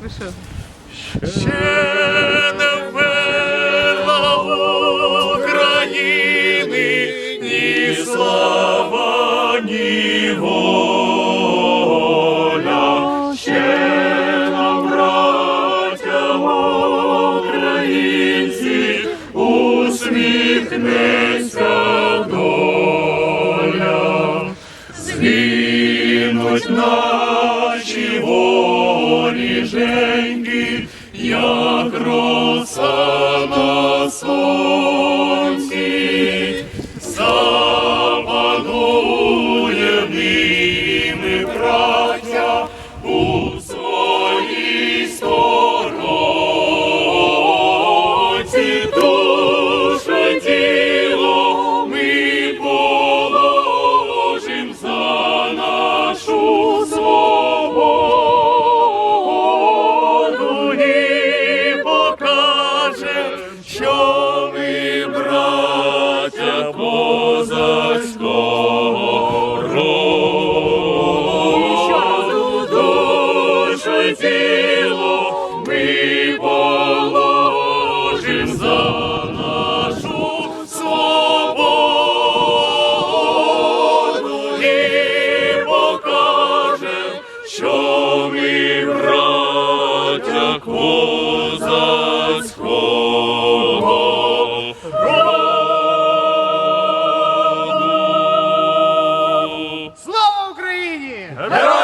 Ви? Ще не вмерла України ні слава, ні воля. Ще нам, браття українці, усміхнеться доля. Згинуть наші воріженьки, як роса на сонці, запанує сторонці, але ми положим за нашу свободу і покажем, що ми братя козацького роду. Слава Україні! Героям!